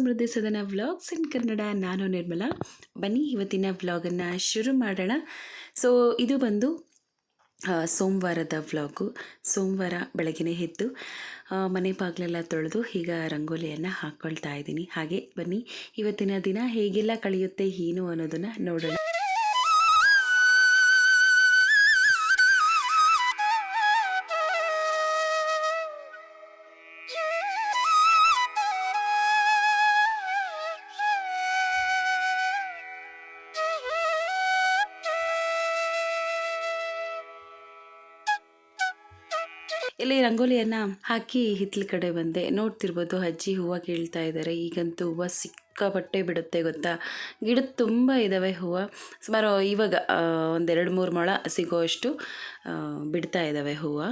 ಸಮೃದ್ಧಿ ಸದನ ವ್ಲಾಗ್ಸ್ ಇನ್ ಕನ್ನಡ. ನಾನು ನಿರ್ಮಲಾ. ಬನ್ನಿ ಇವತ್ತಿನ ವ್ಲಾಗನ್ನು ಶುರು ಮಾಡೋಣ. ಸೊ ಇದು ಬಂದು ಸೋಮವಾರದ ವ್ಲಾಗು. ಸೋಮವಾರ ಬೆಳಗ್ಗೆ ಎದ್ದು ಮನೆ ಬಾಗಿಲೆಲ್ಲ ತೊಳೆದು ಈಗ ರಂಗೋಲಿಯನ್ನು ಹಾಕ್ಕೊಳ್ತಾ ಇದ್ದೀನಿ. ಹಾಗೆ ಬನ್ನಿ, ಇವತ್ತಿನ ದಿನ ಹೇಗೆಲ್ಲ ಕಳೆಯುತ್ತೆ, ಏನು ಅನ್ನೋದನ್ನು ನೋಡೋಣ. ಇಲ್ಲಿ ರಂಗೋಲಿಯನ್ನು ಹಾಕಿ ಹಿತ್ಲ ಕಡೆ ಬಂದೆ. ನೋಡ್ತಿರ್ಬೋದು ಅಜ್ಜಿ ಹೂವು ಕೀಳ್ತಾ ಇದ್ದಾರೆ ಈಗಂತೂ ಹೂವು ಸಿಕ್ಕಾಪಟ್ಟೆ ಬಿಡುತ್ತೆ ಗೊತ್ತಾ? ಗಿಡ ತುಂಬ ಇದ್ದಾವೆ ಹೂವು. ಸುಮಾರು ಇವಾಗ ಒಂದೆರಡು ಮೂರು ಮೊಳ ಸಿಗೋ ಅಷ್ಟು ಬಿಡ್ತಾ ಇದ್ದಾವೆ ಹೂವು.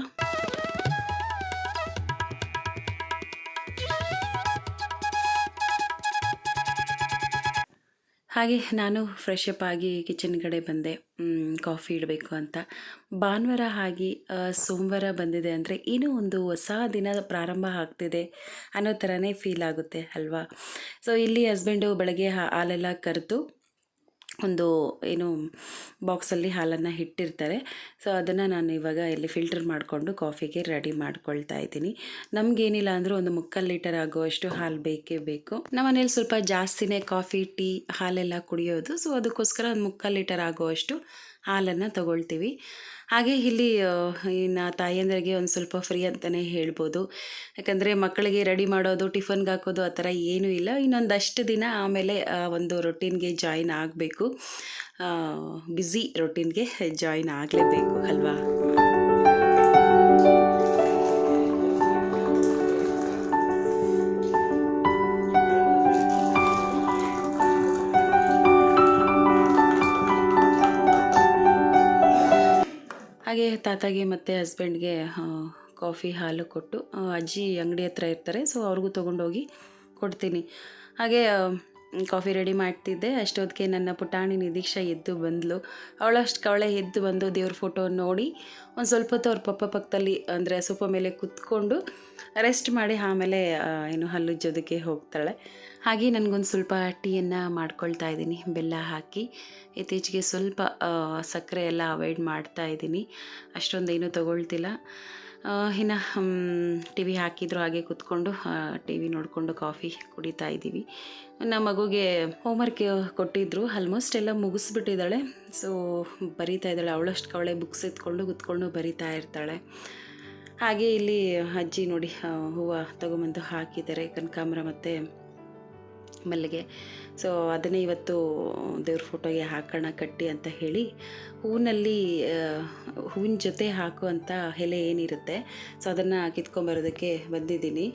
ಹಾಗೆ ನಾನು ಫ್ರೆಶ್ ಅಪ್ ಆಗಿ ಕಿಚನ್ ಕಡೆ ಬಂದೆ. ಕಾಫಿ ಇಡಬೇಕು ಅಂತ. ಭಾನುವಾರ ಆಗಿ ಸೋಮವಾರ ಬಂದಿದೆ ಅಂದರೆ ಏನೋ ಒಂದು ಹೊಸ ದಿನ ಪ್ರಾರಂಭ ಆಗ್ತಿದೆ ಅನ್ನೋ ಥರನೇ ಫೀಲ್ ಆಗುತ್ತೆ ಅಲ್ವಾ? ಸೊ ಇಲ್ಲಿ ಹಸ್ಬೆಂಡು ಬೆಳಗ್ಗೆ ಹಾಲೆಲ್ಲ ಕರೆದು ಒಂದು ಏನು ಬಾಕ್ಸಲ್ಲಿ ಹಾಲನ್ನು ಇಟ್ಟಿರ್ತಾರೆ ಸೊ ಅದನ್ನು ನಾನು ಇವಾಗ ಇಲ್ಲಿ ಫಿಲ್ಟರ್ ಮಾಡಿಕೊಂಡು ಕಾಫಿಗೆ ರೆಡಿ ಮಾಡ್ಕೊಳ್ತಾ ಇದ್ದೀನಿ. ನಮಗೇನಿಲ್ಲ ಅಂದರೂ ಒಂದು ಮುಕ್ಕಾಲು ಲೀಟರ್ ಆಗುವಷ್ಟು ಹಾಲು ಬೇಕೇ ಬೇಕು. ನಮ್ಮ ಮನೇಲಿ ಸ್ವಲ್ಪ ಜಾಸ್ತಿನೇ ಕಾಫಿ, ಟೀ ಹಾಲೆಲ್ಲ ಕುಡಿಯೋದು. ಸೊ ಅದಕ್ಕೋಸ್ಕರ ಒಂದು ಮುಕ್ಕಾಲು ಲೀಟರ್ ಆಗುವಷ್ಟು ಹಾಲನ್ನು ತಗೊಳ್ತೀವಿ. ಹಾಗೆ ಇಲ್ಲಿ ಇನ್ನು ತಾಯಂದ್ರಿಗೆ ಒಂದು ಸ್ವಲ್ಪ ಫ್ರೀ ಅಂತಲೇ ಹೇಳ್ಬೋದು. ಯಾಕಂದರೆ ಮಕ್ಕಳಿಗೆ ರೆಡಿ ಮಾಡೋದು ಟಿಫನ್ಗೆ ಹಾಕೋದು ಆ ಥರ ಏನೂ ಇಲ್ಲ. ಇನ್ನೊಂದಷ್ಟು ದಿನ ಆಮೇಲೆ ಒಂದು ರೊಟೀನ್ಗೆ ಜಾಯಿನ್ ಆಗಬೇಕು. ಬ್ಯುಸಿ ರೊಟೀನ್ಗೆ ಜಾಯಿನ್ ಆಗಲೇಬೇಕು ಅಲ್ವಾ? ತಾತಾಗೆ ಮತ್ತು ಹಸ್ಬೆಂಡ್ಗೆ ಕಾಫಿ ಹಾಲು ಕೊಟ್ಟು ಅಜ್ಜಿ ಅಂಗಡಿ ಹತ್ರ ಇರ್ತಾರೆ. ಸೊ ಅವ್ರಿಗೂ ತೊಗೊಂಡೋಗಿ ಕೊಡ್ತೀನಿ. ಹಾಗೆ ಕಾಫಿ ರೆಡಿ ಮಾಡ್ತಿದ್ದೆ. ಅಷ್ಟೊತ್ತಿಗೆ ನನ್ನ ಪುಟಾಣಿ ನಿದೀಕ್ಷಾ ಎದ್ದು ಬಂದಳು ಅವಳಷ್ಟು ಕವಳೆ ಎದ್ದು ಬಂದು ದೇವ್ರ ಫೋಟೋ ನೋಡಿ ಒಂದು ಸ್ವಲ್ಪ ಹೊತ್ತು ಅವ್ರ ಪಪ್ಪ ಪಕ್ಕದಲ್ಲಿ ಅಂದರೆ ಸೋಫಾ ಮೇಲೆ ಕುತ್ಕೊಂಡು ರೆಸ್ಟ್ ಮಾಡಿ ಆಮೇಲೆ ಏನು ಏನು ಹಲ್ಲುಜ್ಜೋದಕ್ಕೆ ಹೋಗ್ತಾಳೆ. ಹಾಗೆ ನನಗೊಂದು ಸ್ವಲ್ಪ ಟೀಯನ್ನು ಮಾಡ್ಕೊಳ್ತಾ ಇದ್ದೀನಿ. ಬೆಲ್ಲ ಹಾಕಿ ಇತ್ತೀಚೆಗೆ ಸ್ವಲ್ಪ ಸಕ್ಕರೆ ಎಲ್ಲ ಅವಾಯ್ಡ್ ಮಾಡ್ತಾ ಇದ್ದೀನಿ. ಏನೂ ತಗೊಳ್ತಿಲ್ಲ. ಇನ್ನು ಟಿ ವಿ ಹಾಕಿದ್ರು ಹಾಗೆ ಕೂತ್ಕೊಂಡು ಟಿ ವಿ ನೋಡಿಕೊಂಡು ಕಾಫಿ ಕುಡಿತಾ ಇದ್ದೀವಿ. ನಮ್ಮ ಮಗುಗೆ ಹೋಮ್ವರ್ಕ್ ಕೊಟ್ಟಿದ್ರು ಆಲ್ಮೋಸ್ಟ್ ಎಲ್ಲ ಮುಗಿಸ್ಬಿಟ್ಟಿದ್ದಾಳೆ. ಸೊ ಬರಿತಾ ಇದ್ದಾಳೆ, ಅವಳಷ್ಟು ಅವಳೆ ಬುಕ್ಸ್ ಎತ್ಕೊಂಡು ಕೂತ್ಕೊಂಡು ಬರಿತಾ ಇರ್ತಾಳೆ. ಹಾಗೆ ಇಲ್ಲಿ ಅಜ್ಜಿ ನೋಡಿ ಹೂವು ತಗೊಂಬಂದು ಹಾಕಿದ್ದಾರೆ, ಕನಕಾಂಬರ ಮತ್ತು ಮಲ್ಲಿಗೆ. ಸೊ ಅದನ್ನೇ ಇವತ್ತು ದೇವ್ರ ಫೋಟೋಗೆ ಹಾಕೋಣ, ಕಟ್ಟಿ ಅಂತ ಹೇಳಿ, ಹೂವಿನಲ್ಲಿ ಹೂವಿನ ಜೊತೆ ಹಾಕುವಂಥ ಎಲೆ ಏನಿರುತ್ತೆ ಸೊ ಅದನ್ನು ಕಿತ್ಕೊಂಬರೋದಕ್ಕೆ ಬಂದಿದ್ದೀನಿ.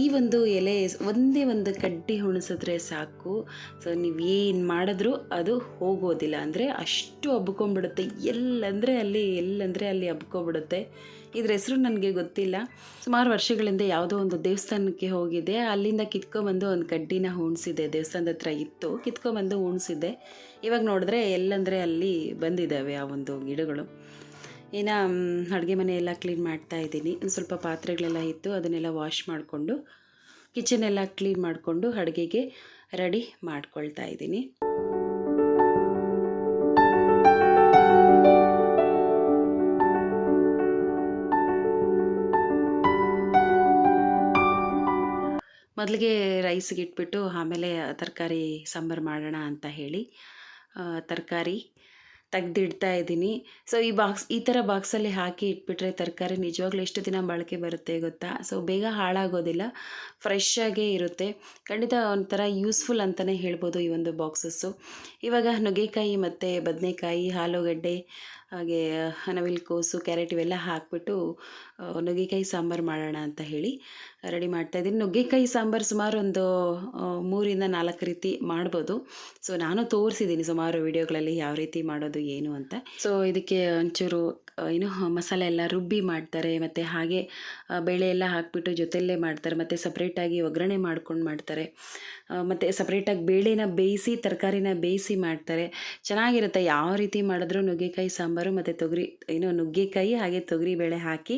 ಈ ಒಂದು ಎಲೆ ಒಂದೇ ಒಂದು ಕಡ್ಡಿ ಹುಣಿಸಿದ್ರೆ ಸಾಕು. ಸೊ ನೀವು ಏನು ಮಾಡಿದ್ರೂ ಅದು ಹೋಗೋದಿಲ್ಲ. ಅಂದರೆ ಅಷ್ಟು ಹಬ್ಕೊಂಡ್ಬಿಡುತ್ತೆ ಎಲ್ಲಂದರೆ ಅಲ್ಲಿ ಎಲ್ಲಂದರೆ ಅಲ್ಲಿ ಹಬ್ಕೊಬಿಡುತ್ತೆ ಇದ್ರ ಹೆಸರು ನನಗೆ ಗೊತ್ತಿಲ್ಲ. ಸುಮಾರು ವರ್ಷಗಳಿಂದ ಯಾವುದೋ ಒಂದು ದೇವಸ್ಥಾನಕ್ಕೆ ಹೋಗಿದ್ದೆ. ಅಲ್ಲಿಂದ ಕಿತ್ಕೊಂಬಂದು ಒಂದು ಕಡ್ಡಿನ ಉಣ್ಸಿದ್ದೆ ದೇವಸ್ಥಾನದ ಹತ್ರ ಇತ್ತು. ಕಿತ್ಕೊಂಬಂದು ಉಣ್ಸಿದ್ದೆ ಇವಾಗ ನೋಡಿದ್ರೆ ಎಲ್ಲಂದರೆ ಅಲ್ಲಿ ಬಂದಿದ್ದಾವೆ ಆ ಒಂದು ಗಿಡಗಳು. ಇನ್ನು ಅಡುಗೆ ಮನೆಯೆಲ್ಲ ಕ್ಲೀನ್ ಮಾಡ್ತಾ ಇದ್ದೀನಿ. ಒಂದು ಸ್ವಲ್ಪ ಪಾತ್ರೆಗಳೆಲ್ಲ ಇತ್ತು. ಅದನ್ನೆಲ್ಲ ವಾಶ್ ಮಾಡಿಕೊಂಡು ಎಲ್ಲ ಕ್ಲೀನ್ ಮಾಡಿಕೊಂಡು ಅಡುಗೆಗೆ ರೆಡಿ ಮಾಡ್ಕೊಳ್ತಾ ಇದ್ದೀನಿ. ಮೊದಲಿಗೆ ರೈಸ್ಗೆ ಇಟ್ಬಿಟ್ಟು ಆಮೇಲೆ ತರಕಾರಿ ಸಾಂಬಾರು ಮಾಡೋಣ ಅಂತ ಹೇಳಿ ತರಕಾರಿ ತೆಗ್ದಿಡ್ತಾ ಇದ್ದೀನಿ. ಸೊ ಈ ಬಾಕ್ಸ್, ಈ ಥರ ಬಾಕ್ಸಲ್ಲಿ ಹಾಕಿ ಇಟ್ಬಿಟ್ರೆ ತರಕಾರಿ ನಿಜವಾಗ್ಲೂ ಎಷ್ಟು ದಿನ ಬಳಕೆ ಬರುತ್ತೆ ಗೊತ್ತಾ? ಸೊ ಬೇಗ ಹಾಳಾಗೋದಿಲ್ಲ ಫ್ರೆಶ್ ಇರುತ್ತೆ. ಖಂಡಿತ ಒಂಥರ ಯೂಸ್ಫುಲ್ ಅಂತಲೇ ಹೇಳ್ಬೋದು ಈ ಒಂದು ಬಾಕ್ಸಸ್ಸು. ಇವಾಗ ನುಗ್ಗೆಕಾಯಿ ಮತ್ತು ಬದನೆಕಾಯಿ, ಆಲೂಗಡ್ಡೆ ಹಾಗೆ ನವಿಲುಕೋಸು ಕ್ಯಾರೆಟ್ ಇವೆಲ್ಲ ಹಾಕ್ಬಿಟ್ಟು ನುಗ್ಗೆಕಾಯಿ ಸಾಂಬಾರು ಮಾಡೋಣ ಅಂತ ಹೇಳಿ ರೆಡಿ ಮಾಡ್ತಾ ಇದ್ದೀನಿ. ನುಗ್ಗೆಕಾಯಿ ಸಾಂಬಾರು ಸುಮಾರು ಒಂದು ಮೂರಿಂದ ನಾಲ್ಕು ರೀತಿ ಮಾಡ್ಬೋದು. ಸೊ, ನಾನು ತೋರಿಸಿದ್ದೀನಿ ಸುಮಾರು ವಿಡಿಯೋಗಳಲ್ಲಿ ಯಾವ ರೀತಿ ಮಾಡೋದು, ಏನು ಅಂತ. ಸೊ, ಇದಕ್ಕೆ ಒಂಚೂರು ಏನು, ಮಸಾಲೆ ಎಲ್ಲ ರುಬ್ಬಿ ಮಾಡ್ತಾರೆ. ಮತ್ತು ಹಾಗೆ ಬೇಳೆ ಎಲ್ಲ ಹಾಕ್ಬಿಟ್ಟು ಜೊತೆಯಲ್ಲೇ ಮಾಡ್ತಾರೆ. ಮತ್ತು ಸಪ್ರೇಟಾಗಿ ಒಗ್ಗರಣೆ ಮಾಡ್ಕೊಂಡು ಮಾಡ್ತಾರೆ. ಮತ್ತು ಸಪ್ರೇಟಾಗಿ ಬೇಳೆನ ಬೇಯಿಸಿ, ತರಕಾರಿನ ಬೇಯಿಸಿ ಮಾಡ್ತಾರೆ. ಚೆನ್ನಾಗಿರುತ್ತೆ. ಯಾವ ರೀತಿ ಮಾಡಿದ್ರೂ ನುಗ್ಗೆಕಾಯಿ ಸಾಂಬಾರು ಸಾಂಬಾರು ಮತ್ತು ತೊಗರಿ, ಏನು ನುಗ್ಗೆಕಾಯಿ ಹಾಗೆ ತೊಗರಿ ಬೇಳೆ ಹಾಕಿ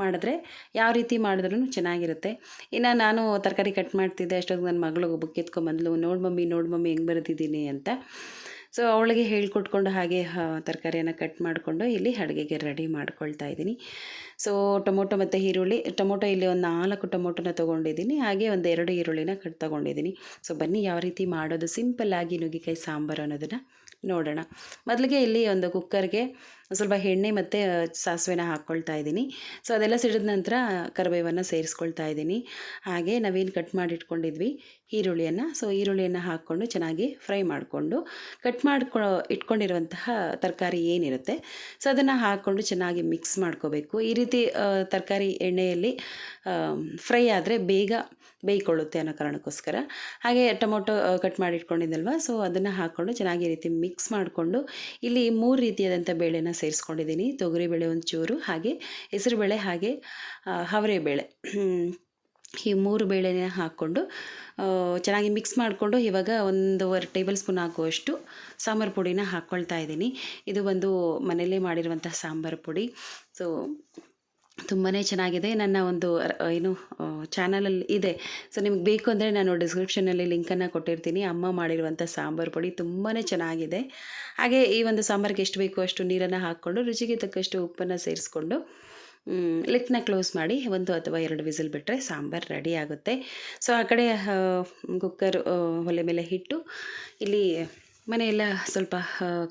ಮಾಡಿದ್ರೆ ಯಾವ ರೀತಿ ಮಾಡಿದ್ರೂ ಚೆನ್ನಾಗಿರುತ್ತೆ. ಇನ್ನು ನಾನು ತರಕಾರಿ ಕಟ್ ಮಾಡ್ತಿದ್ದೆ ಅಷ್ಟೊಂದು ನನ್ನ ಮಗಳು ಬುಕ್ ಎತ್ಕೊಂಬಂದ್ಲು ನೋಡಿ ಮಮ್ಮಿ ನೋಡಿ ಮಮ್ಮಿ, ಹೆಂಗೆ ಬರೆದಿದ್ದೀನಿ ಅಂತ. ಸೊ ಅವಳಿಗೆ ಹೇಳ್ಕೊಟ್ಕೊಂಡು ಹಾಗೆ ತರಕಾರಿಯನ್ನು ಕಟ್ ಮಾಡಿಕೊಂಡು ಇಲ್ಲಿ ಅಡುಗೆಗೆ ರೆಡಿ ಮಾಡ್ಕೊಳ್ತಾ ಇದ್ದೀನಿ. ಸೊ ಟೊಮೊಟೊ ಮತ್ತು ಈರುಳ್ಳಿ, ಟೊಮೊಟೊ ಇಲ್ಲಿ ಒಂದು ನಾಲ್ಕು ಟೊಮೊಟೊನ ತೊಗೊಂಡಿದ್ದೀನಿ, ಹಾಗೆ ಒಂದು ಎರಡು ಈರುಳ್ಳಿನ ಕಟ್ ತೊಗೊಂಡಿದ್ದೀನಿ. ಸೊ ಬನ್ನಿ ಯಾವ ರೀತಿ ಮಾಡೋದು, ಸಿಂಪಲ್ಲಾಗಿ ನುಗ್ಗಿಕಾಯಿ, ಸಾಂಬಾರು ಅನ್ನೋದನ್ನು ನೋಡೋಣ. ಮೊದಲಿಗೆ ಇಲ್ಲಿ ಒಂದು ಕುಕ್ಕರ್ಗೆ ಸ್ವಲ್ಪ ಎಣ್ಣೆ ಮತ್ತು ಸಾಸಿವೆನ ಹಾಕ್ಕೊಳ್ತಾ ಇದ್ದೀನಿ. ಸೊ, ಅದೆಲ್ಲ ಸಿಡಿದ ನಂತರ ಕರಿಬೇವನ್ನು ಸೇರಿಸ್ಕೊಳ್ತಾ ಇದ್ದೀನಿ. ಹಾಗೆ ನಾವೇನು ಕಟ್ ಮಾಡಿಟ್ಕೊಂಡಿದ್ವಿ? ಈರುಳ್ಳಿಯನ್ನು. ಸೊ, ಈರುಳ್ಳಿಯನ್ನು ಹಾಕ್ಕೊಂಡು ಚೆನ್ನಾಗಿ ಫ್ರೈ ಮಾಡಿಕೊಂಡು, ಕಟ್ ಮಾಡ್ಕೊ, ಇಟ್ಕೊಂಡಿರುವಂತಹ ತರಕಾರಿ ಏನಿರುತ್ತೆ, ಸೊ, ಅದನ್ನು ಹಾಕ್ಕೊಂಡು ಚೆನ್ನಾಗಿ ಮಿಕ್ಸ್ ಮಾಡ್ಕೋಬೇಕು. ಈ ರೀತಿ ತರಕಾರಿ ಎಣ್ಣೆಯಲ್ಲಿ ಫ್ರೈ ಆದರೆ ಬೇಗ ಬೇಯ್ಕೊಳ್ಳುತ್ತೆ ಅನ್ನೋ ಕಾರಣಕ್ಕೋಸ್ಕರ. ಹಾಗೆ ಟೊಮೊಟೊ ಕಟ್ ಮಾಡಿ ಇಟ್ಕೊಂಡಿದ್ದಲ್ವ ಸೊ ಅದನ್ನು ಹಾಕ್ಕೊಂಡು ಚೆನ್ನಾಗಿ ರೀತಿ ಮಿಕ್ಸ್ ಮಾಡಿಕೊಂಡು ಇಲ್ಲಿ ಮೂರು ರೀತಿಯಾದಂಥ ಬೇಳೆನ ಸೇರಿಸ್ಕೊಂಡಿದ್ದೀನಿ. ತೊಗರಿಬೇಳೆ ಚೂರು ಹಾಗೆ ಹೆಸರುಬೇಳೆ, ಹಾಗೆ ಅವರೆಬೇಳೆ ಈ ಮೂರು ಬೇಳೆನ ಹಾಕ್ಕೊಂಡು ಚೆನ್ನಾಗಿ ಮಿಕ್ಸ್ ಮಾಡಿಕೊಂಡು ಇವಾಗ ಒಂದೂವರೆ ಟೇಬಲ್ ಸ್ಪೂನ್ ಹಾಕುವಷ್ಟು ಸಾಂಬಾರು ಪುಡಿನ ಹಾಕ್ಕೊಳ್ತಾ ಇದ್ದೀನಿ. ಇದು ಒಂದು ಮನೆಯಲ್ಲೇ ಮಾಡಿರುವಂಥ ಸಾಂಬಾರು ಪುಡಿ. ಸೊ ತುಂಬಾ ಚೆನ್ನಾಗಿದೆ. ನನ್ನ ಒಂದು ಏನು ಚಾನಲಲ್ಲಿ ಇದೆ. ಸೊ, ನಿಮ್ಗೆ ಬೇಕು ಅಂದರೆ ನಾನು ಡಿಸ್ಕ್ರಿಪ್ಷನಲ್ಲಿ ಲಿಂಕನ್ನು ಕೊಟ್ಟಿರ್ತೀನಿ. ಅಮ್ಮ ಮಾಡಿರುವಂಥ ಸಾಂಬಾರು ಪುಡಿ ತುಂಬಾ ಚೆನ್ನಾಗಿದೆ. ಹಾಗೆ ಈ ಒಂದು ಸಾಂಬಾರಿಗೆ ಎಷ್ಟು ಬೇಕು ಅಷ್ಟು ನೀರನ್ನು ಹಾಕ್ಕೊಂಡು, ರುಚಿಗೆ ತಕ್ಕಷ್ಟು ಉಪ್ಪನ್ನು ಸೇರಿಸ್ಕೊಂಡು ಲಿಟ್ನ ಕ್ಲೋಸ್ ಮಾಡಿ ಒಂದು ಅಥವಾ ಎರಡು ವಿಸಿಲ್ ಬಿಟ್ಟರೆ ಸಾಂಬಾರು ರೆಡಿ ಆಗುತ್ತೆ. ಸೊ, ಆ ಕಡೆ ಕುಕ್ಕರ್ ಒಲೆ ಮೇಲೆ ಹಿಟ್ಟು ಇಲ್ಲಿ ಮನೆಯೆಲ್ಲ ಸ್ವಲ್ಪ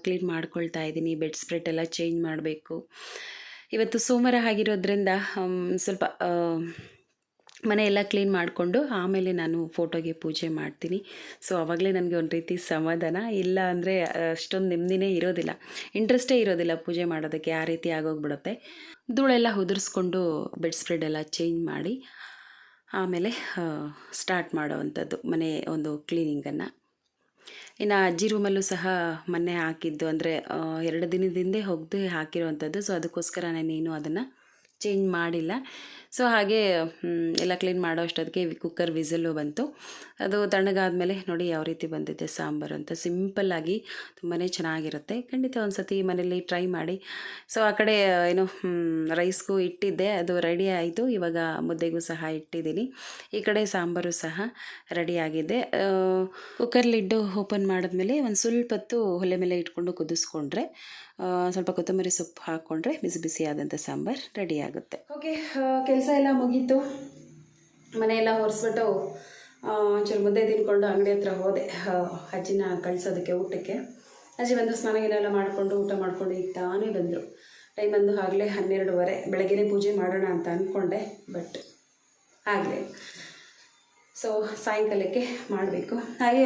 ಕ್ಲೀನ್ ಮಾಡ್ಕೊಳ್ತಾ ಇದ್ದೀನಿ ಬೆಡ್ ಸ್ಪ್ರೆಡ್ ಎಲ್ಲ ಚೇಂಜ್ ಮಾಡಬೇಕು. ಇವತ್ತು ಸೋಮವಾರ ಆಗಿರೋದ್ರಿಂದ ಸ್ವಲ್ಪ ಮನೆಯೆಲ್ಲ ಕ್ಲೀನ್ ಮಾಡಿಕೊಂಡು ಆಮೇಲೆ ನಾನು ಫೋಟೋಗೆ ಪೂಜೆ ಮಾಡ್ತೀನಿ. ಸೊ ಆವಾಗಲೇ ನನಗೆ ಒಂದು ರೀತಿ ಸಮಾಧಾನ. ಇಲ್ಲ ಅಂದರೆ ಅಷ್ಟೊಂದು ನೆಮ್ಮದಿನೇ ಇರೋದಿಲ್ಲ. ಇಂಟ್ರೆಸ್ಟೇ ಇರೋದಿಲ್ಲ ಪೂಜೆ ಮಾಡೋದಕ್ಕೆ. ಆ ರೀತಿ ಆಗೋಗ್ಬಿಡುತ್ತೆ. ಧೂಳೆಲ್ಲ ಉದುರಿಸ್ಕೊಂಡು ಬೆಡ್ ಸ್ಪ್ರೆಡ್ ಎಲ್ಲ ಚೇಂಜ್ ಮಾಡಿ ಆಮೇಲೆ ಸ್ಟಾರ್ಟ್ ಮಾಡೋವಂಥದ್ದು ಮನೆ ಒಂದು ಕ್ಲೀನಿಂಗನ್ನು ಇನ್ನು ಅಜ್ಜಿ ರೂಮಲ್ಲೂ ಸಹ ಮೊನ್ನೆ ಹಾಕಿದ್ದು. ಅಂದರೆ ಎರಡು ದಿನದಿಂದ ಹೋಗದೆ ಹಾಕಿರುವಂಥದ್ದು. ಸೊ ಅದಕ್ಕೋಸ್ಕರ ನಾನೇನು ಅದನ್ನು ಚೇಂಜ್ ಮಾಡಿಲ್ಲ. ಸೊ ಹಾಗೆ ಎಲ್ಲ ಕ್ಲೀನ್ ಮಾಡೋ ಅಷ್ಟೊತ್ತಿಗೆ ಕುಕ್ಕರ್ ವಿಸಲ್ಲು ಬಂತು. ಅದು ತಣ್ಣಗಾದಮೇಲೆ ನೋಡಿ ಯಾವ ರೀತಿ ಬಂದಿದೆ ಸಾಂಬಾರು ಅಂತ. ಸಿಂಪಲ್ಲಾಗಿ ತುಂಬಾ ಚೆನ್ನಾಗಿರುತ್ತೆ. ಖಂಡಿತ ಒಂದು ಸತಿ ಮನೇಲಿ ಟ್ರೈ ಮಾಡಿ. ಸೊ ಆ ಕಡೆ ಏನು ರೈಸ್ಗೂ ಇಟ್ಟಿದ್ದೆ. ಅದು ರೆಡಿ ಆಯಿತು. ಇವಾಗ ಮುದ್ದೆಗೂ ಸಹ ಇಟ್ಟಿದ್ದೀನಿ. ಈ ಕಡೆ ಸಾಂಬಾರು ಸಹ ರೆಡಿಯಾಗಿದೆ ಕುಕ್ಕರ್ ಲಿಡ್ಡು ಓಪನ್ ಮಾಡಿದ್ಮೇಲೆ ಒಂದು ಸ್ವಲ್ಪ ಹೊತ್ತು ಒಲೆ ಮೇಲೆ ಇಟ್ಕೊಂಡು ಕುದಿಸ್ಕೊಂಡ್ರೆ ಸ್ವಲ್ಪ ಕೊತ್ತಂಬರಿ ಸೊಪ್ಪು ಹಾಕ್ಕೊಂಡ್ರೆ ಬಿಸಿ ಬಿಸಿಯಾದಂಥ ಸಾಂಬಾರು ರೆಡಿಯಾಗುತ್ತೆ ಓಕೆ ಕೆಲಸ ಎಲ್ಲ ಮುಗೀತು. ಮನೆಯೆಲ್ಲ ಒರೆಸ್ಬಿಟ್ಟು ಒಂಚೂರು ಮುದ್ದೆ ತಿನ್ಕೊಂಡು ಅಂಗಡಿ ಹತ್ರ ಹೋದೆ. ಅಜ್ಜಿನ ಕಳಿಸೋದಕ್ಕೆ, ಊಟಕ್ಕೆ. ಅಜ್ಜಿ ಬಂದು ಸ್ನಾನ ಮಾಡಿಕೊಂಡು, ಊಟ ಮಾಡಿಕೊಂಡು ಈಗ ತಾನೇ ಬಂದರು. ಟೈಮ್ ಬಂದು ಆಗಲೇ ಹನ್ನೆರಡುವರೆ. ಬೆಳಗ್ಗೆನೇ ಪೂಜೆ ಮಾಡೋಣ ಅಂತ ಅಂದ್ಕೊಂಡೆ ಬಟ್ ಆಗಲೇ. ಸೊ ಸಾಯಂಕಾಲಕ್ಕೆ ಮಾಡಬೇಕು. ಹಾಗೆ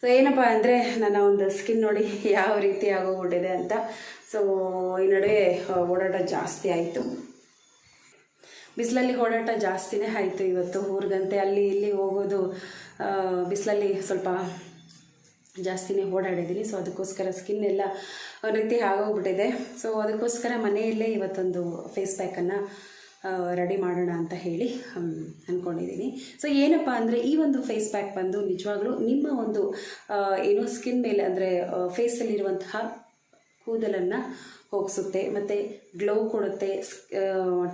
ಸೊ ಏನಪ್ಪ ಅಂದರೆ ನನ್ನ ಒಂದು ಸ್ಕಿನ್ ನೋಡಿ ಯಾವ ರೀತಿ ಆಗೋಗ್ಬಿಟ್ಟಿದೆ ಅಂತ. ಸೊ ಈ ನಡುವೆ ಓಡಾಟ ಜಾಸ್ತಿ ಆಯಿತು. ಬಿಸಿಲಲ್ಲಿ ಓಡಾಟ ಜಾಸ್ತಿನೇ ಆಯಿತು ಇವತ್ತು, ಊರಿಗಂತೆ ಅಲ್ಲಿ ಇಲ್ಲಿ ಹೋಗೋದು ಬಿಸಿಲಲ್ಲಿ ಸ್ವಲ್ಪ ಜಾಸ್ತಿನೇ ಓಡಾಡಿದ್ದೀನಿ. ಸೊ ಅದಕ್ಕೋಸ್ಕರ ಸ್ಕಿನ್ ಎಲ್ಲ ರೀತಿ ಆಗೋಗ್ಬಿಟ್ಟಿದೆ. ಸೊ ಅದಕ್ಕೋಸ್ಕರ ಮನೆಯಲ್ಲೇ ಇವತ್ತೊಂದು ಫೇಸ್ ಪ್ಯಾಕನ್ನು ರೆಡಿ ಮಾಡೋಣ ಅಂತ ಹೇಳಿ ಅಂದ್ಕೊಂಡಿದ್ದೀನಿ ಸೊ ಏನಪ್ಪ ಅಂದರೆ ಈ ಒಂದು ಫೇಸ್ ಪ್ಯಾಕ್ ಬಂದು ನಿಜವಾಗ್ಲೂ ನಿಮ್ಮ ಒಂದು ಏನು ಸ್ಕಿನ್ ಮೇಲೆ ಅಂದರೆ ಫೇಸಲ್ಲಿರುವಂತಹ ಕೂದಲನ್ನು ಹೋಗಿಸುತ್ತೆ, ಮತ್ತು ಗ್ಲೋ ಕೊಡುತ್ತೆ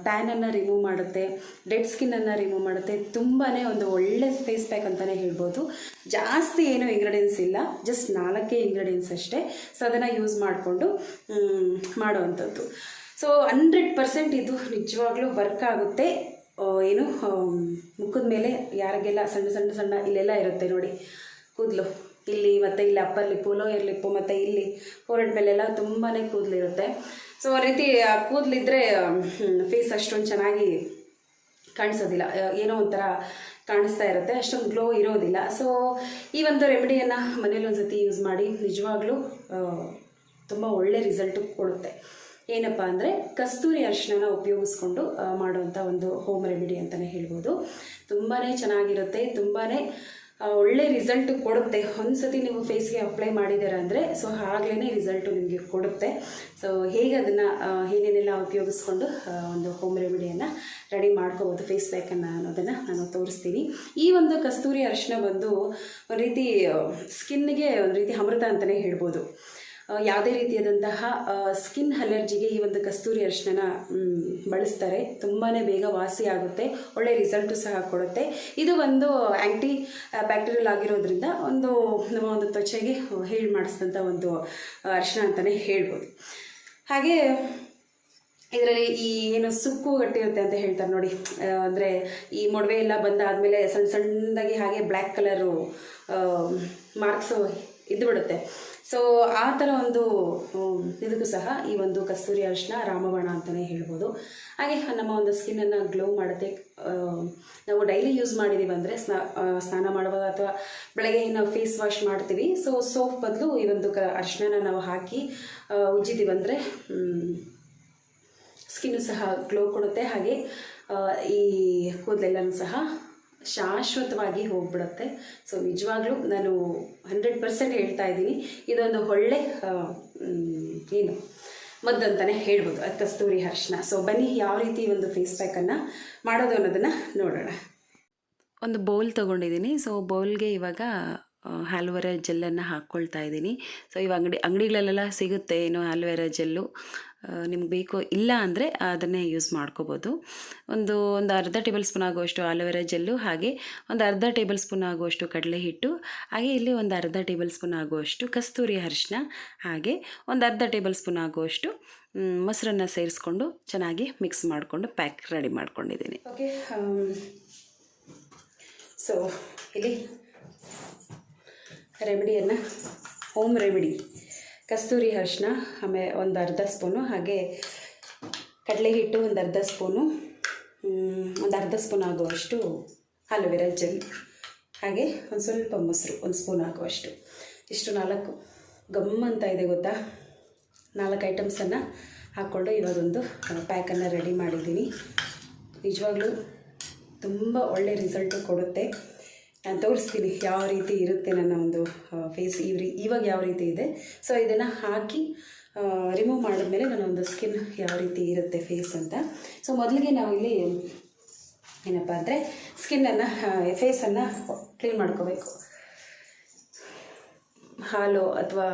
ಟ್ಯಾನನ್ನು ರಿಮೂವ್ ಮಾಡುತ್ತೆ ಡೆಡ್ ಸ್ಕಿನ್ನನ್ನು ರಿಮೂವ್ ಮಾಡುತ್ತೆ ತುಂಬಾ ಒಂದು ಒಳ್ಳೆ ಫೇಸ್ ಪ್ಯಾಕ್ ಅಂತಲೇ ಹೇಳ್ಬೋದು. ಜಾಸ್ತಿ ಏನೂ ಇಂಗ್ರೀಡಿಯೆಂಟ್ಸ್ ಇಲ್ಲ ಜಸ್ಟ್ ನಾಲ್ಕೇ ಇಂಗ್ರೀಡಿಯೆಂಟ್ಸ್ ಅಷ್ಟೇ. ಸೊ ಅದನ್ನು ಯೂಸ್ ಮಾಡಿಕೊಂಡು ಮಾಡೋವಂಥದ್ದು. ಸೊ ಹಂಡ್ರೆಡ್ ಪರ್ಸೆಂಟ್ ಇದು ನಿಜವಾಗ್ಲೂ ವರ್ಕ್ ಆಗುತ್ತೆ. ಏನು ಮುಖದ ಮೇಲೆ ಯಾರಿಗೆಲ್ಲ ಸಣ್ಣ ಸಣ್ಣ ಸಣ್ಣ ಇಲ್ಲೆಲ್ಲ ಇರುತ್ತೆ ನೋಡಿ. ಕೂದಲು. ಇಲ್ಲಿ ಮತ್ತು ಇಲ್ಲಿ ಅಪ್ಪರ್ ಲಿಪ್ಪು ಲೋಯರ್ ಲಿಪ್ಪು ಮತ್ತು ಇಲ್ಲಿ ಫೋರ್ಹೆಡ್ ಮೇಲೆಲ್ಲ ತುಂಬಾ ಕೂದಲಿರುತ್ತೆ ಸೊ ಆ ರೀತಿ ಕೂದಲಿದ್ದರೆ ಫೇಸ್ ಅಷ್ಟೊಂದು ಚೆನ್ನಾಗಿ ಕಾಣಿಸೋದಿಲ್ಲ. ಏನೋ ಒಂಥರ ಕಾಣಿಸ್ತಾ ಇರುತ್ತೆ. ಅಷ್ಟೊಂದು ಗ್ಲೋ ಇರೋದಿಲ್ಲ. ಸೊ ಈ ಒಂದು ರೆಮಿಡಿಯನ್ನು ಮನೇಲಿ ಒಂದು ಸತಿ ಯೂಸ್ ಮಾಡಿ ನಿಜವಾಗ್ಲೂ ತುಂಬ ಒಳ್ಳೆ ರಿಸಲ್ಟು ಕೊಡುತ್ತೆ. ಏನಪ್ಪ ಅಂದರೆ ಕಸ್ತೂರಿ ಅರಿಶಿನ ಉಪಯೋಗಿಸ್ಕೊಂಡು ಮಾಡುವಂಥ ಒಂದು ಹೋಮ್ ರೆಮಿಡಿ ಅಂತಲೇ ಹೇಳ್ಬೋದು. ತುಂಬಾ ಚೆನ್ನಾಗಿರುತ್ತೆ ತುಂಬಾ ಒಳ್ಳೆ ರಿಸಲ್ಟ್ ಕೊಡುತ್ತೆ. ಒಂದು ಸತಿ ನೀವು ಫೇಸ್ಗೆ ಅಪ್ಲೈ ಮಾಡಿದ್ದೀರ ಅಂದರೆ ಸೊ ಆಗಲೇ ರಿಸಲ್ಟು ನಿಮಗೆ ಕೊಡುತ್ತೆ. ಸೊ ಹೇಗೆ ಅದನ್ನು ಏನೇನೆಲ್ಲ ಉಪಯೋಗಿಸ್ಕೊಂಡು ಒಂದು ಹೋಮ್ ರೆಮಿಡಿಯನ್ನು ರೆಡಿ ಮಾಡ್ಕೋಬೋದು ಫೇಸ್ ಪ್ಯಾಕನ್ನು ಅನ್ನೋದನ್ನು ನಾನು ತೋರಿಸ್ತೀನಿ. ಈ ಒಂದು ಕಸ್ತೂರಿ ಅರಿಶಿನ ಬಂದು ಒಂದು ರೀತಿ ಸ್ಕಿನ್ಗೆ ಒಂದು ರೀತಿ ಅಮೃತ ಅಂತಲೇ ಹೇಳ್ಬೋದು. ಯಾವುದೇ ರೀತಿಯಾದಂತಹ ಸ್ಕಿನ್ ಅಲರ್ಜಿಗೆ ಈ ಒಂದು ಕಸ್ತೂರಿ ಅರಿಶಿನ ಬಳಸ್ತಾರೆ. ತುಂಬಾ ಬೇಗ ವಾಸಿ ಆಗುತ್ತೆ. ಒಳ್ಳೆ ರಿಸಲ್ಟು ಸಹ ಕೊಡುತ್ತೆ. ಇದು ಒಂದು ಆ್ಯಂಟಿ ಬ್ಯಾಕ್ಟೀರಿಯಲ್ ಆಗಿರೋದ್ರಿಂದ ಒಂದು, ನಮ್ಮ ಒಂದು ತ್ವಚೆಗೆ ಹೇಳಿ ಮಾಡಿಸಿದಂಥ ಒಂದು ಅರಿಶಿನ ಅಂತಲೇ ಹೇಳ್ಬೋದು. ಹಾಗೆ, ಇದರಲ್ಲಿ ಈ ಏನು ಸುಕ್ಕು ಗಟ್ಟಿರುತ್ತೆ ಅಂತ ಹೇಳ್ತಾರೆ ನೋಡಿ. ಅಂದರೆ ಈ ಮೊಡವೆ ಎಲ್ಲ ಬಂದಾದಮೇಲೆ ಸಣ್ಣ ಸಣ್ಣದಾಗಿ ಹಾಗೆ ಬ್ಲ್ಯಾಕ್ ಕಲರು ಮಾರ್ಕ್ಸು ಇದ್ದು ಬಿಡುತ್ತೆ ಸೊ ಆ ಥರ ಒಂದು ಇದಕ್ಕೂ ಸಹ ಈ ಒಂದು ಕಸ್ತೂರಿ ಅರಿಶಿನ ರಾಮಬಾಣ ಅಂತಲೇ ಹೇಳ್ಬೋದು. ಹಾಗೆ ನಮ್ಮ ಒಂದು ಸ್ಕಿನ್ನನ್ನು ಗ್ಲೋ ಮಾಡುತ್ತೆ. ನಾವು ಡೈಲಿ ಯೂಸ್ ಮಾಡಿದ್ದೀವಿ ಅಂದರೆ ಸ್ನಾ ಸ್ನಾನ ಮಾಡುವಾಗ ಅಥವಾ ಬೆಳಗ್ಗೆ ನಾವು ಫೇಸ್ ವಾಶ್ ಮಾಡ್ತೀವಿ. ಸೊ ಸೋಪ್ ಬದಲು ಈ ಒಂದು ಕ ಅರಿಶಿನ ನಾವು ಹಾಕಿ ಉಜ್ಜಿದ್ದೀವಿ ಅಂದರೆ ಸ್ಕಿನ್ನು ಸಹ ಗ್ಲೋ ಕೊಡುತ್ತೆ. ಹಾಗೆ ಈ ಕೂದಲೆಲ್ಲನೂ ಸಹ ಶಾಶ್ವತವಾಗಿ ಹೋಗ್ಬಿಡುತ್ತೆ. ಸೊ ನಿಜವಾಗ್ಲೂ ನಾನು ಹಂಡ್ರೆಡ್ ಪರ್ಸೆಂಟ್ ಹೇಳ್ತಾ ಇದ್ದೀನಿ. ಇದೊಂದು ಒಳ್ಳೆ ಏನು, ಮದ್ದು ಅಂತಲೇ ಹೇಳ್ಬೋದು. ಅದು ಕಸ್ತೂರಿ ಅರಿಶಿನ ಸೊ ಬನ್ನಿ, ಯಾವ ರೀತಿ ಒಂದು ಫೇಸ್ ಪ್ಯಾಕನ್ನು ಮಾಡೋದು ಅನ್ನೋದನ್ನು ನೋಡೋಣ. ಒಂದು ಬೌಲ್ ತೊಗೊಂಡಿದ್ದೀನಿ. ಸೊ ಬೌಲ್ಗೆ ಇವಾಗ ಹ್ಯಾಲ್ವೆರಾ ಜೆಲ್ಲನ್ನು ಹಾಕ್ಕೊಳ್ತಾ ಇದ್ದೀನಿ. ಸೊ ಇವಾಗ ಅಂಗಡಿ, ಅಂಗಡಿಗಳಲ್ಲೆಲ್ಲ ಸಿಗುತ್ತೆ, ಏನು ಆಲ್ವೆರಾ ಜೆಲ್ಲು ನಿಮ್ಗೆ ಬೇಕು ಇಲ್ಲ ಅಂದರೆ ಅದನ್ನೇ ಯೂಸ್ ಮಾಡ್ಕೋಬೋದು. ಒಂದು ಒಂದು ಅರ್ಧ ಟೇಬಲ್ ಸ್ಪೂನ್ ಆಗುವಷ್ಟು ಆಲೋವೆರಾ ಜೆಲ್ಲು ಹಾಗೆ ಒಂದು ಅರ್ಧ ಟೇಬಲ್ ಸ್ಪೂನ್ ಆಗುವಷ್ಟು ಕಡಲೆ ಹಿಟ್ಟು, ಹಾಗೆ ಇಲ್ಲಿ ಒಂದು ಅರ್ಧ ಟೇಬಲ್ ಸ್ಪೂನ್ ಆಗುವಷ್ಟು ಕಸ್ತೂರಿ ಅರಿಶಿನ ಹಾಗೆ ಒಂದು ಅರ್ಧ ಟೇಬಲ್ ಸ್ಪೂನ್ ಆಗುವಷ್ಟು ಮೊಸರನ್ನು ಸೇರಿಸ್ಕೊಂಡು ಚೆನ್ನಾಗಿ ಮಿಕ್ಸ್ ಮಾಡಿಕೊಂಡು ಪ್ಯಾಕ್ ರೆಡಿ ಮಾಡ್ಕೊಂಡಿದ್ದೀನಿ. ಓಕೆ ಸೊ ಇಲ್ಲಿ ರೆಮಿಡಿಯನ್ನು ಹೋಮ್ ರೆಮಿಡಿ ಕಸ್ತೂರಿ ಅರಿಶಿನ ಆಮೇಲೆ ಒಂದು ಅರ್ಧ ಸ್ಪೂನು, ಹಾಗೆ ಕಡಲೆ ಹಿಟ್ಟು ಒಂದು ಅರ್ಧ ಸ್ಪೂನು ಒಂದು ಅರ್ಧ ಸ್ಪೂನ್ ಆಗುವಷ್ಟು ಅಲೋವೆರಾ ಜೆಲ್ ಹಾಗೆ ಒಂದು ಸ್ವಲ್ಪ ಮೊಸರು, ಒಂದು ಸ್ಪೂನ್ ಆಗುವಷ್ಟು. ಇಷ್ಟು ನಾಲ್ಕು ಗಮ್ ಅಂತ ಇದೆ ಗೊತ್ತಾ? ನಾಲ್ಕು ಐಟಮ್ಸನ್ನು ಹಾಕ್ಕೊಂಡು ಇವಾಗೊಂದು ಪ್ಯಾಕನ್ನು ರೆಡಿ ಮಾಡಿದ್ದೀನಿ. ನಿಜವಾಗ್ಲೂ ತುಂಬ ಒಳ್ಳೆ ರಿಸಲ್ಟು ಕೊಡುತ್ತೆ. ನಾನು ತೋರಿಸ್ತೀನಿ ಯಾವ ರೀತಿ ಇರುತ್ತೆ ನನ್ನ ಒಂದು ಫೇಸ್ ಇವ್ರಿ ಇವಾಗ ಯಾವ ರೀತಿ ಇದೆ. ಸೊ ಇದನ್ನು ಹಾಕಿ ರಿಮೂವ್ ಮಾಡಿದ್ಮೇಲೆ ನನ್ನ ಒಂದು ಸ್ಕಿನ್ ಯಾವ ರೀತಿ ಇರುತ್ತೆ ಫೇಸ್ ಅಂತ. ಸೊ ಮೊದಲಿಗೆ ನಾವು ಇಲ್ಲಿ ಏನಪ್ಪ ಅಂದರೆ ಸ್ಕಿನ್ನನ್ನು ಫೇಸನ್ನು ಕ್ಲೀನ್ ಮಾಡ್ಕೋಬೇಕು. ಹಾಲು ಅಥವಾ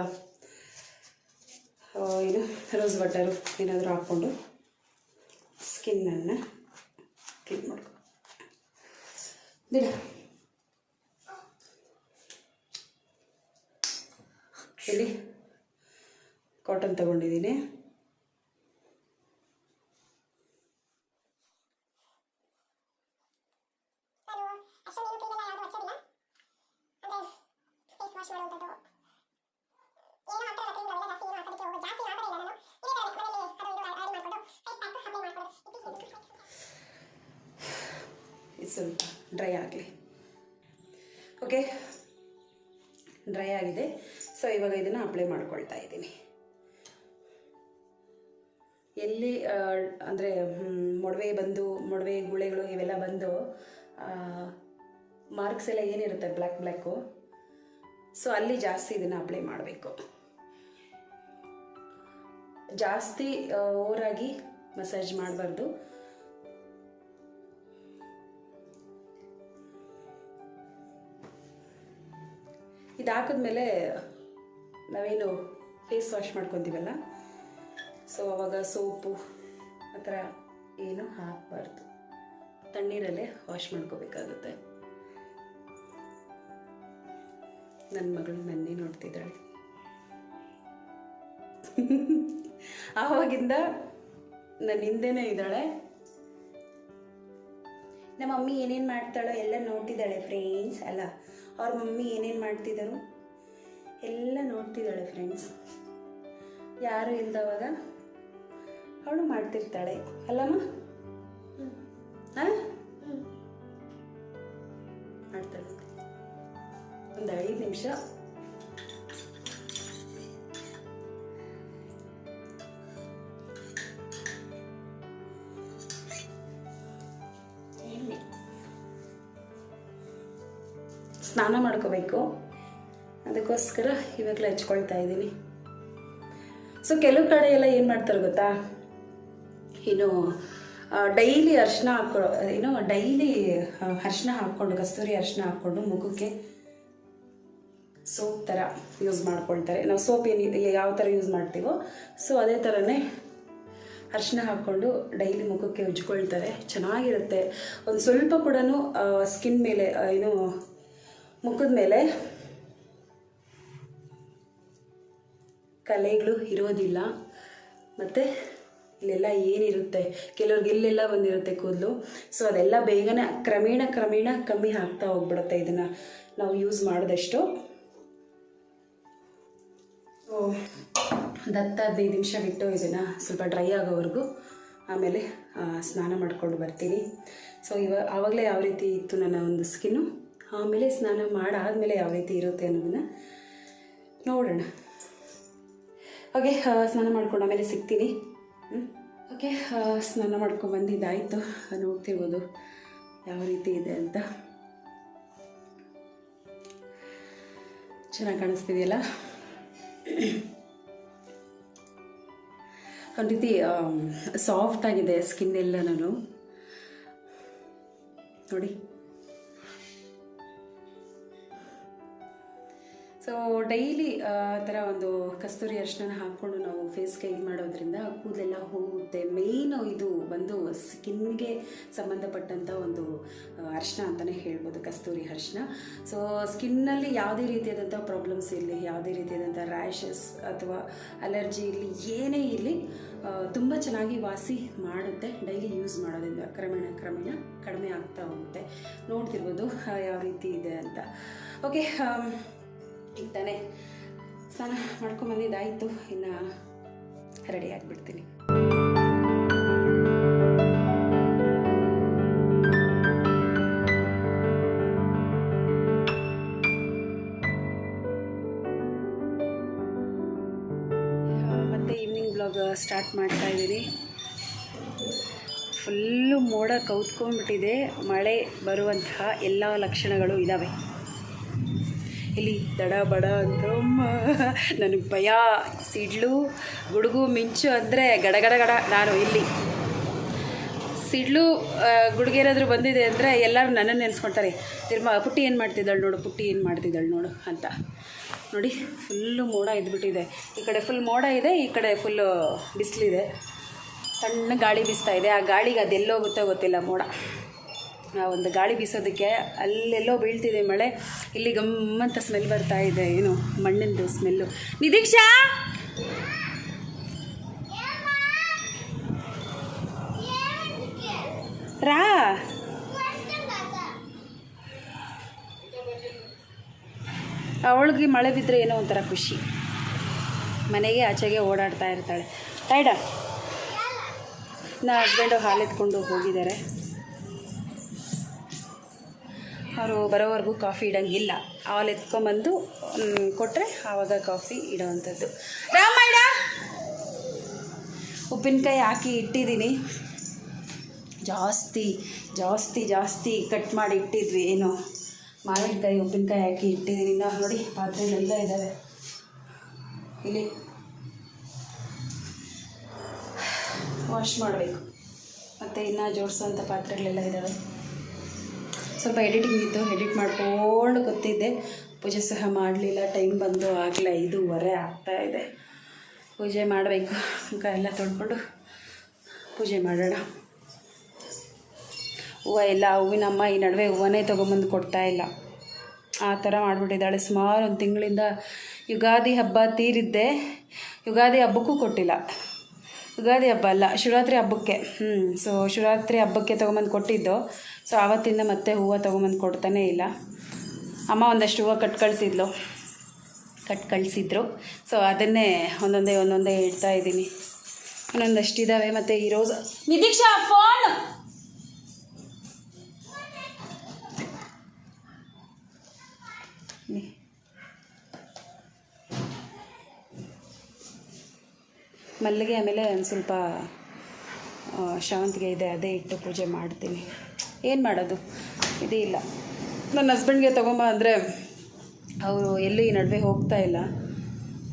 ಏನು ರೋಸ್ ಬಟರು ಏನಾದರೂ ಹಾಕ್ಕೊಂಡು ಸ್ಕಿನ್ನನ್ನು ಕ್ಲೀನ್ ಮಾಡ್ಕೊ ಬಿಡ. ಇಲ್ಲಿ ಕಾಟನ್ ತಗೊಂಡಿದ್ದೀನಿ. ಇವೆಲ್ಲ ಬಂದು ಮಾರ್ಕ್ಸ್ ಎಲ್ಲ ಏನಿರುತ್ತೆ ಬ್ಲ್ಯಾಕ್ ಬ್ಲ್ಯಾಕು ಸೊ ಅಲ್ಲಿ ಜಾಸ್ತಿ ಇದನ್ನು ಅಪ್ಲೈ ಮಾಡಬೇಕು. ಜಾಸ್ತಿ ಓವರಾಗಿ ಮಸಾಜ್ ಮಾಡಬಾರ್ದು. ಇದು ಹಾಕಿದ್ಮೇಲೆ ನಾವೇನು ಫೇಸ್ ವಾಶ್ ಮಾಡ್ಕೊತೀವಲ್ಲ? ಸೊ ಅವಾಗ ಸೋಪು, ಆ ಥರ ಏನು ಹಾಕಬಾರ್ದು. ತಣ್ಣೀರಲ್ಲೇ ವಾಶ್ ಮಾಡ್ಕೋಬೇಕಾಗುತ್ತೆ. ನನ್ನ ಮಗಳು ನನ್ನೇ ನೋಡ್ತಿದ್ದಾಳೆ. ಆವಾಗಿಂದ ನನ್ನ ಹಿಂದೆನೇ ಇದ್ದಾಳೆ. ನಮ್ಮ ಮಮ್ಮಿ ಏನೇನು ಮಾಡ್ತಾಳೋ ಎಲ್ಲ ನೋಡ್ತಿದ್ದಾಳೆ ಫ್ರೆಂಡ್ಸ್ ಅಲ್ಲ, ಅವ್ರ ಮಮ್ಮಿ ಏನೇನು ಮಾಡ್ತಿದ್ದರು? ಎಲ್ಲ ನೋಡ್ತಿದ್ದಾಳೆ ಫ್ರೆಂಡ್ಸ್ ಯಾರು ಇಲ್ದವಾಗ ಅವಳು ಮಾಡ್ತಿರ್ತಾಳೆ. ಅಲ್ಲಮ್ಮ? ಹಾಂ ಮಾಡ್ತಾಳೆ ಒಂದು ಐದು ನಿಮಿಷ. ಸ್ನಾನ ಮಾಡ್ಕೋಬೇಕು. ಅದಕ್ಕೋಸ್ಕರ ಇವಾಗಲೇ ಹಚ್ಕೊಳ್ತಾ ಇದ್ದೀನಿ. ಸೊ ಕೆಲವು ಕಡೆ ಎಲ್ಲ ಏನು ಮಾಡ್ತಾರೆ ಗೊತ್ತಾ? ಏನು ಡೈಲಿ ಅರ್ಶಿನ ಹಾಕೊ ಏನೋ ಡೈಲಿ ಅರ್ಶಿನ ಹಾಕ್ಕೊಂಡು, ಕಸ್ತೂರಿ ಅರ್ಶಿನ ಹಾಕ್ಕೊಂಡು ಮುಖಕ್ಕೆ ಸೋಪ್ ಥರ ಯೂಸ್ ಮಾಡ್ಕೊಳ್ತಾರೆ. ನಾವು ಸೋಪ್ ಏನು ಯಾವ ಥರ ಯೂಸ್ ಮಾಡ್ತೀವೋ, ಸೊ ಅದೇ ಥರನೇ ಅರ್ಶಿನ ಹಾಕ್ಕೊಂಡು ಡೈಲಿ ಮುಖಕ್ಕೆ ಉಜ್ಕೊಳ್ತಾರೆ ಚೆನ್ನಾಗಿರುತ್ತೆ. ಒಂದು ಸ್ವಲ್ಪ ಕೂಡ ಸ್ಕಿನ್ ಮೇಲೆ ಏನು ಮುಖದ ಮೇಲೆ ಕಲೆಗಳು ಇರೋದಿಲ್ಲ. ಮತ್ತು ಇಲ್ಲೆಲ್ಲ ಏನಿರುತ್ತೆ? ಕೆಲವ್ರಿಗೆ ಇಲ್ಲೆಲ್ಲ ಬಂದಿರುತ್ತೆ ಕೂದಲು. ಸೊ ಅದೆಲ್ಲ ಬೇಗನೆ ಕ್ರಮೇಣ ಕ್ರಮೇಣ ಕಮ್ಮಿ ಆಗ್ತಾ ಹೋಗ್ಬಿಡುತ್ತೆ ಇದನ್ನು ನಾವು ಯೂಸ್ ಮಾಡಿದಷ್ಟು. ಸೊ ಒಂದು ಹತ್ತು ಹದಿನೈದು ನಿಮಿಷ ಬಿಟ್ಟು ಇದನ್ನು ಸ್ವಲ್ಪ ಡ್ರೈ ಆಗೋವರೆಗೂ ಆಮೇಲೆ ಸ್ನಾನ ಮಾಡ್ಕೊಂಡು ಬರ್ತೀನಿ. ಸೊ ಇವ, ಆವಾಗಲೇ ಯಾವ ರೀತಿ ಇತ್ತು ನನ್ನ ಒಂದು ಸ್ಕಿನ್ನು ಆಮೇಲೆ ಸ್ನಾನ ಮಾಡಾದಮೇಲೆ ಯಾವ ರೀತಿ ಇರುತ್ತೆ ಅನ್ನೋದನ್ನು ನೋಡೋಣ. ಓಕೆ ಸ್ನಾನ ಮಾಡ್ಕೊಂಡು ಆಮೇಲೆ ಸಿಗ್ತೀನಿ. ಓಕೆ ಸ್ನಾನ ಮಾಡ್ಕೊಂಡು ಬಂದಿದ್ದಾಯಿತು. ನೋಡ್ತಿರ್ಬೋದು ಯಾವ ರೀತಿ ಇದೆ ಅಂತ. ಚೆನ್ನಾಗಿ ಕಾಣಿಸ್ತಿದೆಯಲ್ಲ? ಒಂದು ರೀತಿ ಸಾಫ್ಟ್ ಆಗಿದೆ ಸ್ಕಿನ್ ಎಲ್ಲನೂ. ನೋಡಿ. ಸೊ ಡೈಲಿ ಆ ಥರ ಒಂದು ಕಸ್ತೂರಿ ಅರ್ಶನ ಹಾಕ್ಕೊಂಡು ನಾವು ಫೇಸ್ಗೆ ಇದು ಮಾಡೋದ್ರಿಂದ ಕೂದಲೆಲ್ಲ ಹೋಗುತ್ತೆ. ಮೇಯ್ನು ಇದು ಬಂದು ಸ್ಕಿನ್ಗೆ ಸಂಬಂಧಪಟ್ಟಂಥ ಒಂದು ಅರ್ಶನ ಅಂತಲೇ ಹೇಳ್ಬೋದು, ಕಸ್ತೂರಿ ಅರ್ಶನ ಸೊ ಸ್ಕಿನ್ನಲ್ಲಿ ಯಾವುದೇ ರೀತಿಯಾದಂಥ ಪ್ರಾಬ್ಲಮ್ಸ್ ಇರಲಿ, ಯಾವುದೇ ರೀತಿಯಾದಂಥ ರ್ಯಾಷಸ್ ಅಥವಾ ಅಲರ್ಜಿ ಇರಲಿ, ಏನೇ ಇರಲಿ ತುಂಬ ಚೆನ್ನಾಗಿ ವಾಸಿ ಮಾಡುತ್ತೆ. ಡೈಲಿ ಯೂಸ್ ಮಾಡೋದ್ರಿಂದ ಕ್ರಮೇಣ ಕ್ರಮೇಣ ಕಡಿಮೆ ಆಗ್ತಾ ಹೋಗುತ್ತೆ. ನೋಡ್ತಿರ್ಬೋದು ಯಾವ ರೀತಿ ಇದೆ ಅಂತ. ಓಕೆ ಈಗ ತಾನೇ ಸ್ನಾನ ಮಾಡ್ಕೊಂಬಂದಿದ್ದಾಯಿತು ಇನ್ನು ರೆಡಿ ಆಗಿಬಿಡ್ತೀನಿ. ಮತ್ತು ಈವ್ನಿಂಗ್ ಬ್ಲಾಗ್ ಸ್ಟಾರ್ಟ್ ಮಾಡ್ತಾ ಇದ್ದೀನಿ. ಫುಲ್ಲು ಮೋಡ ಕೌತ್ಕೊಂಡ್ಬಿಟ್ಟಿದೆ. ಮಳೆ ಬರುವಂತಹ ಎಲ್ಲ ಲಕ್ಷಣಗಳು ಇದ್ದಾವೆ ಇಲ್ಲಿ ದಡ, ಬಡ ಅಂತಮ್ಮ ನನಗೆ ಭಯ, ಸಿಡ್ಲು, ಗುಡುಗು, ಮಿಂಚು ಅಂದರೆ ಗಡಗಡ ಗಡ ನಾನು ಇಲ್ಲಿ. ಸಿಡ್ಲು ಗುಡುಗೇನಾದರೂ ಬಂದಿದೆ ಅಂದರೆ ಎಲ್ಲರೂ ನನ್ನನ್ನು ನೆನೆಸ್ಕೊಳ್ತಾರೆ ತಿರ್ಮ, ಪುಟ್ಟಿ ಏನು ಮಾಡ್ತಿದ್ದಾಳೆ ನೋಡು, ಪುಟ್ಟಿ ಏನು ಮಾಡ್ತಿದ್ದಾಳೆ ನೋಡು ಅಂತ. ನೋಡಿ, ಫುಲ್ಲು ಮೋಡ ಇದ್ಬಿಟ್ಟಿದೆ. ಈ ಕಡೆ ಫುಲ್ ಮೋಡ ಇದೆ, ಈ ಕಡೆ ಫುಲ್ಲು ಬಿಸಿಲಿದೆ. ಸಣ್ಣ ಗಾಳಿ ಬೀಸ್ತಾ ಇದೆ. ಆ ಗಾಳಿಗೆ ಅದೆಲ್ಲೋಗುತ್ತೋ ಗೊತ್ತಿಲ್ಲ ಮೋಡ. ಒಂದು ಗಾಳಿ ಬೀಸೋದಕ್ಕೆ ಅಲ್ಲೆಲ್ಲೋ ಬೀಳ್ತಿದೆ ಮಳೆ. ಇಲ್ಲಿ ಗಮ್ಮಂತ ಸ್ಮೆಲ್ ಬರ್ತಾ ಇದೆ. ಏನು, ಮಣ್ಣಿಂದು ಸ್ಮೆಲ್ಲು ನಿದೀಕ್ಷಾ! ರಾ! ಅವಳಿಗೆ ಮಳೆ ಬಿದ್ದರೆ ಏನೋ ಒಂಥರ ಖುಷಿ. ಮನೆಗೆ ಆಚೆಗೆ ಓಡಾಡ್ತಾ ಇರ್ತಾಳೆ. ಟೈಡ ನನ್ನ ಹಸ್ಬೆಂಡು ಹಾಲು ಎತ್ಕೊಂಡು ಹೋಗಿದ್ದಾರೆ. ಅವರು ಬರೋವರೆಗೂ ಕಾಫಿ ಇಡಂಗಿಲ್ಲ. ಹಾಲು ಎತ್ಕೊಂಬಂದು ಕೊಟ್ಟರೆ ಆವಾಗ ಕಾಫಿ ಇಡೋವಂಥದ್ದು. ರಾಮಾಯಣ ಉಪ್ಪಿನಕಾಯಿ ಹಾಕಿ ಇಟ್ಟಿದ್ದೀನಿ. ಜಾಸ್ತಿ ಜಾಸ್ತಿ ಜಾಸ್ತಿ ಕಟ್ ಮಾಡಿ ಇಟ್ಟಿದ್ವಿ. ಏನು, ಮಾವಿನಕಾಯಿ, ಉಪ್ಪಿನಕಾಯಿ ಹಾಕಿ ಇಟ್ಟಿದ್ದೀನಿ. ಇನ್ನು ನೋಡಿ, ಪಾತ್ರೆಗಳೆಲ್ಲ ಇದ್ದಾವೆ ಇಲ್ಲಿ ವಾಶ್ ಮಾಡಬೇಕು. ಮತ್ತು ಇನ್ನೂ ಜೋಡಿಸೋಂಥ ಪಾತ್ರೆಗಳೆಲ್ಲ ಇದ್ದಾವೆ ಸ್ವಲ್ಪ ಎಡಿಟಿಂಗ್ ಇತ್ತು ಎಡಿಟ್ ಮಾಡ್ಕೊಂಡು ಗೊತ್ತಿದ್ದೆ ಪೂಜೆ ಸಹ ಮಾಡಲಿಲ್ಲ ಟೈಮ್ ಬಂದು ಆಗಲೇ ಐದೂವರೆ ಆಗ್ತಾ ಇದೆ. ಪೂಜೆ ಮಾಡಬೇಕು ಮುಖ ಎಲ್ಲ ತೊಳ್ಕೊಂಡು ಪೂಜೆ ಮಾಡೋಣ. ಹೂವು ಎಲ್ಲ ಹೂವಿನಮ್ಮ ಈ ನಡುವೆ ಹೂವನೇ ತೊಗೊಂಬಂದು ಕೊಡ್ತಾ ಇಲ್ಲ. ಆ ಥರ ಮಾಡಿಬಿಟ್ಟಿದ್ದಾಳೆ. ಸುಮಾರು ಒಂದು ತಿಂಗಳಿಂದ ಯುಗಾದಿ ಹಬ್ಬ ತೀರಿದ್ದೆ, ಯುಗಾದಿ ಹಬ್ಬಕ್ಕೂ ಕೊಟ್ಟಿಲ್ಲ. ಯುಗಾದಿ ಹಬ್ಬ ಅಲ್ಲ ಶಿವರಾತ್ರಿ ಹಬ್ಬಕ್ಕೆ. ಹ್ಞೂ ಸೊ ಶಿವರಾತ್ರಿ ಹಬ್ಬಕ್ಕೆ ತೊಗೊಂಬಂದು ಕೊಟ್ಟಿದ್ದು. ಸೊ ಆವತ್ತಿಂದ ಮತ್ತೆ ಹೂವು ತೊಗೊಂಬಂದು ಕೊಡ್ತಾನೇ ಇಲ್ಲ. ಅಮ್ಮ ಒಂದಷ್ಟು ಹೂವು ಕಟ್ ಕಳಿಸಿದ್ಲು. ಕಟ್ ಕಳಿಸಿದ್ರು. ಸೊ ಅದನ್ನೇ ಒಂದೊಂದೇ ಒಂದೊಂದೇ ಇಡ್ತಾ ಇದ್ದೀನಿ. ಒಂದೊಂದಷ್ಟಿದ್ದಾವೆ ಮತ್ತು ಈ ರೋಸ್ ನಿದೀಕ್ಷಾ ಫೋನ್ ಮಲ್ಲಿಗೆ ಆಮೇಲೆ ಒಂದು ಸ್ವಲ್ಪ ಶಾವಂತಿಗೆ ಇದೆ, ಅದೇ ಇಟ್ಟು ಪೂಜೆ ಮಾಡ್ತೀನಿ. ಏನು ಮಾಡೋದು? ಇದೇ ಇಲ್ಲ. ನನ್ನ ಹಸ್ಬೆಂಡ್ಗೆ ತೊಗೊಂಬ ಅಂದರೆ, ಅವರು ಎಲ್ಲೂ ಈ ನಡುವೆ ಹೋಗ್ತಾ ಇಲ್ಲ.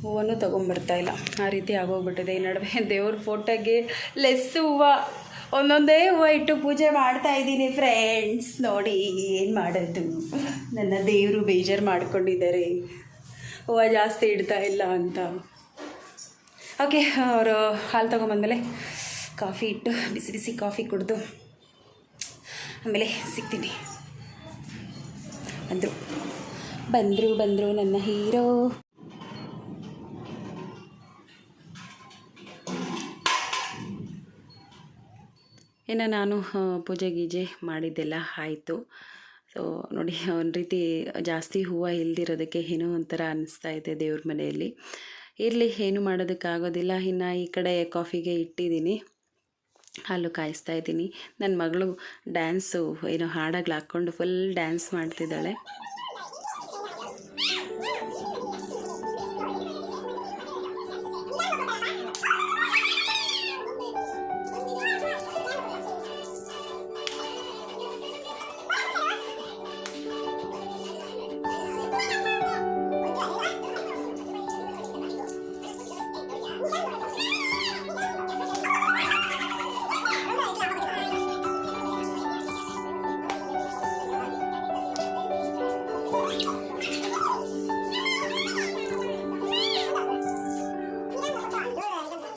ಹೂವನ್ನು ತೊಗೊಂಬರ್ತಾ ಇಲ್ಲ. ಆ ರೀತಿ ಆಗೋಗ್ಬಿಟ್ಟಿದೆ. ಈ ನಡುವೆ ದೇವ್ರ ಫೋಟೋಗೆ ಲೆಸ್ ಹೂವ. ಒಂದೊಂದೇ ಹೂವು ಇಟ್ಟು ಪೂಜೆ ಮಾಡ್ತಾ ಇದ್ದೀನಿ ಫ್ರೆಂಡ್ಸ್ ನೋಡಿ ಏನು ಮಾಡೋದು? ನನ್ನ ದೇವರು ಬೇಜಾರು ಮಾಡ್ಕೊಂಡಿದ್ದಾರೆ. ಹೂವು ಜಾಸ್ತಿ ಇಡ್ತಾ ಇಲ್ಲ ಅಂತ. ಓಕೆ, ಅವರು ಹಾಲು ತೊಗೊಂಬಂದಮೇಲೆ ಕಾಫಿ ಇಟ್ಟು ಬಿಸಿ ಬಿಸಿ ಕಾಫಿ ಕುಡಿದು ಆಮೇಲೆ ಸಿಗ್ತೀನಿ. ಬಂದರು. ಬಂದರು ಬಂದರು ನನ್ನ ಹೀರೋ. ಇನ್ನು ನಾನು ಪೂಜೆ ಗೀಜೆ ಮಾಡಿದ್ದೆಲ್ಲ ಆಯಿತು. ಸೊ ನೋಡಿ, ಒಂದು ರೀತಿ ಜಾಸ್ತಿ ಹೂವು ಇಲ್ದಿರೋದಕ್ಕೆ ಏನೋ ಒಂಥರ ಅನ್ನಿಸ್ತಾ ಇದೆ ದೇವ್ರ ಮನೆಯಲ್ಲಿ. ಇರಲಿ, ಏನು ಮಾಡೋದಕ್ಕಾಗೋದಿಲ್ಲ ಇನ್ನು ಈ ಕಡೆ ಕಾಫಿಗೆ ಇಟ್ಟಿದ್ದೀನಿ. ಹಾಲು ಕಾಯಿಸ್ತಾ ಇದ್ದೀನಿ. ನನ್ನ ಮಗಳು ಡ್ಯಾನ್ಸು ಏನು ಹಾಡಾಗ್ಲಾಕ್ಕೊಂಡು ಫುಲ್ ಡ್ಯಾನ್ಸ್ ಮಾಡ್ತಿದ್ದಾಳೆ.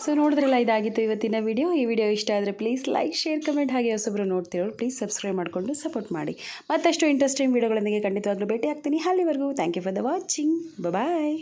ಸೊ ನೋಡಿದ್ರಲ್ಲ, ಇದಾಗಿತ್ತು ಇವತ್ತಿನ ವಿಡಿಯೋ ಈ ವಿಡಿಯೋ ಇಷ್ಟ ಆದರೆ ಪ್ಲೀಸ್ ಲೈಕ್ ಶೇರ್ ಕಮೆಂಟ್ ಹಾಗೆ ಹೊಸೊಬ್ಬರು ನೋಡ್ತಿರೋರು ಪ್ಲೀಸ್ ಸಬ್ಸ್ಕ್ರೈಬ್ ಮಾಡಿಕೊಂಡು ಸಪೋರ್ಟ್ ಮಾಡಿ. ಮತ್ತಷ್ಟು ಇಂಟ್ರೆಸ್ಟಿಂಗ್ ವಿಡಿಯೋಗಳೊಂದಿಗೆ ಖಂಡಿತವಾಗ್ಲೂ ಭೇಟಿ ಆಗ್ತೀನಿ ಅಲ್ಲಿವರೆಗೂ thank you for the watching bye